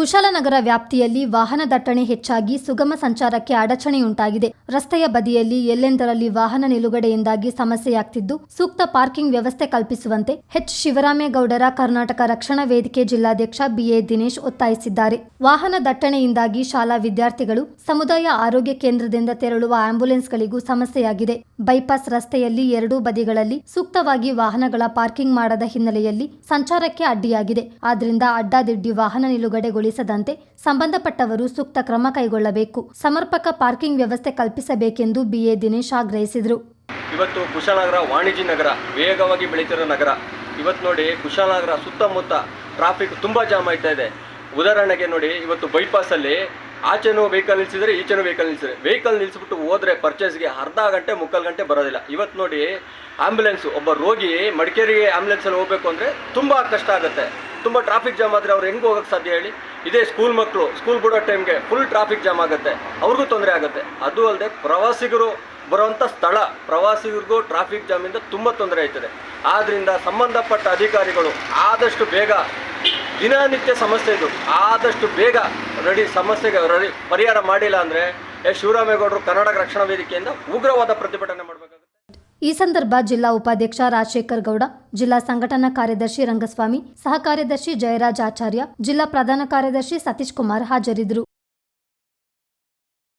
ಕುಶಾಲನಗರ ವ್ಯಾಪ್ತಿಯಲ್ಲಿ ವಾಹನ ದಟ್ಟಣೆ ಹೆಚ್ಚಾಗಿ ಸುಗಮ ಸಂಚಾರಕ್ಕೆ ಅಡಚಣೆಯುಂಟಾಗಿದೆ ರಸ್ತೆಯ ಬದಿಯಲ್ಲಿ ಎಲ್ಲೆಂದರಲ್ಲಿ ವಾಹನ ನಿಲುಗಡೆಯಿಂದಾಗಿ ಸಮಸ್ಯೆಯಾಗ್ತಿದ್ದು, ಸೂಕ್ತ ಪಾರ್ಕಿಂಗ್ ವ್ಯವಸ್ಥೆ ಕಲ್ಪಿಸುವಂತೆ ಎಚ್. ಶಿವರಾಮೇಗೌಡರ ಕರ್ನಾಟಕ ರಕ್ಷಣಾ ವೇದಿಕೆ ಜಿಲ್ಲಾಧ್ಯಕ್ಷ ಬಿಎ ದಿನೇಶ್ ಒತ್ತಾಯಿಸಿದ್ದಾರೆ. ವಾಹನ ದಟ್ಟಣೆಯಿಂದಾಗಿ ಶಾಲಾ ವಿದ್ಯಾರ್ಥಿಗಳು, ಸಮುದಾಯ ಆರೋಗ್ಯ ಕೇಂದ್ರದಿಂದ ತೆರಳುವ ಆಂಬ್ಯುಲೆನ್ಸ್ಗಳಿಗೂ ಸಮಸ್ಯೆಯಾಗಿದೆ. ಬೈಪಾಸ್ ರಸ್ತೆಯಲ್ಲಿ ಎರಡೂ ಬದಿಗಳಲ್ಲಿ ಸೂಕ್ತವಾಗಿ ವಾಹನಗಳ ಪಾರ್ಕಿಂಗ್ ಮಾಡದ ಹಿನ್ನೆಲೆಯಲ್ಲಿ ಸಂಚಾರಕ್ಕೆ ಅಡ್ಡಿಯಾಗಿದೆ. ಆದ್ದರಿಂದ ಅಡ್ಡಾದಿಡ್ಡಿ ವಾಹನ ನಿಲುಗಡೆಗೊಳಿಸದಂತೆ ಸಂಬಂಧಪಟ್ಟವರು ಸೂಕ್ತ ಕ್ರಮ ಕೈಗೊಳ್ಳಬೇಕು. ಸಮರ್ಪಕ ಪಾರ್ಕಿಂಗ್ ವ್ಯವಸ್ಥೆ ಕಲ್ಪಿಸಬೇಕೆಂದು ಬಿಎ ದಿನೇಶ್ ಆಗ್ರಹಿಸಿದರು. ಇವತ್ತು ಕುಶಾಲನಗರ ವಾಣಿಜ್ಯ ನಗರ, ವೇಗವಾಗಿ ಬೆಳೀತಿರೋ ನಗರ. ಇವತ್ತು ನೋಡಿ ಕುಶಾಲನಗರ ಸುತ್ತಮುತ್ತ ಟ್ರಾಫಿಕ್ ತುಂಬ ಜಾಮ್ ಆಯ್ತಾ ಇದೆ. ಉದಾಹರಣೆಗೆ ನೋಡಿ, ಇವತ್ತು ಬೈಪಾಸಲ್ಲಿ ಆಚೆನೂ ವೆಹಿಕಲ್ ನಿಲ್ಸಿದ್ರೆ, ಈಚೆನೂ ವೆಹಿಕಲ್ ನಿಲ್ಸಿದ್ರೆ. ವೆಹಿಕಲ್ ನಿಲ್ಸ್ಬಿಟ್ಟು ಹೋದ್ರೆ ಪರ್ಚೇಸ್ಗೆ ಅರ್ಧ ಗಂಟೆ, ಮುಕ್ಕಾಲು ಗಂಟೆ ಬರೋದಿಲ್ಲ. ಇವತ್ತು ನೋಡಿ ಆಂಬ್ಯುಲೆನ್ಸ್ ಒಬ್ಬ ರೋಗಿ ಮಡಿಕೇರಿಗೆ ಆಂಬ್ಯುಲೆನ್ಸಲ್ಲಿ ಹೋಗಬೇಕು ಅಂದರೆ ತುಂಬ ಕಷ್ಟ ಆಗುತ್ತೆ. ತುಂಬ ಟ್ರಾಫಿಕ್ ಜಾಮ್ ಆದರೆ ಅವ್ರು ಹೆಂಗೆ ಹೋಗೋಕ್ಕೆ ಸಾಧ್ಯ ಹೇಳಿ? ಇದೇ ಸ್ಕೂಲ್ ಮಕ್ಕಳು ಸ್ಕೂಲ್ ಬಿಡೋ ಟೈಮ್ಗೆ ಫುಲ್ ಟ್ರಾಫಿಕ್ ಜಾಮ್ ಆಗುತ್ತೆ. ಅವ್ರಿಗೂ ತೊಂದರೆ ಆಗುತ್ತೆ. ಅದು ಅಲ್ಲದೆ ಪ್ರವಾಸಿಗರು ಬರುವಂಥ ಸ್ಥಳ, ಪ್ರವಾಸಿಗರಿಗೂ ಟ್ರಾಫಿಕ್ ಜಾಮಿಂದ ತುಂಬ ತೊಂದರೆ ಆಯ್ತದೆ. ಆದ್ದರಿಂದ ಸಂಬಂಧಪಟ್ಟ ಅಧಿಕಾರಿಗಳು ಆದಷ್ಟು ಬೇಗ ದಿನನಿತ್ಯ ಸಮಸ್ಯೆ ಇದು. ಆದಷ್ಟು ಬೇಗ ರೆಡಿ ಸಮಸ್ಯೆಗೆ ರೆಡಿ ಪರಿಹಾರ ಮಾಡಿಲ್ಲ ಅಂದರೆ ಎಸ್ ಶಿವರಾಮೇಗೌಡರು ಕರ್ನಾಟಕ ರಕ್ಷಣಾ ವೇದಿಕೆಯಿಂದ ಉಗ್ರವಾದ ಪ್ರತಿಭಟನೆ ಮಾಡಬೇಕಾಗುತ್ತೆ ಈ ಸಂದರ್ಭ ಜಿಲ್ಲಾ ಉಪಾಧ್ಯಕ್ಷ ರಾಜಶೇಖರ್ ಗೌಡ, ಜಿಲ್ಲಾ ಸಂಘಟನಾ ಕಾರ್ಯದರ್ಶಿ ರಂಗಸ್ವಾಮಿ ಸಹ ಕಾರ್ಯದರ್ಶಿ ಜಯರಾಜ್ ಆಚಾರ್ಯ, ಜಿಲ್ಲಾ ಪ್ರಧಾನ ಕಾರ್ಯದರ್ಶಿ ಸತೀಶ್ ಕುಮಾರ್ ಹಾಜರಿದ್ದರು.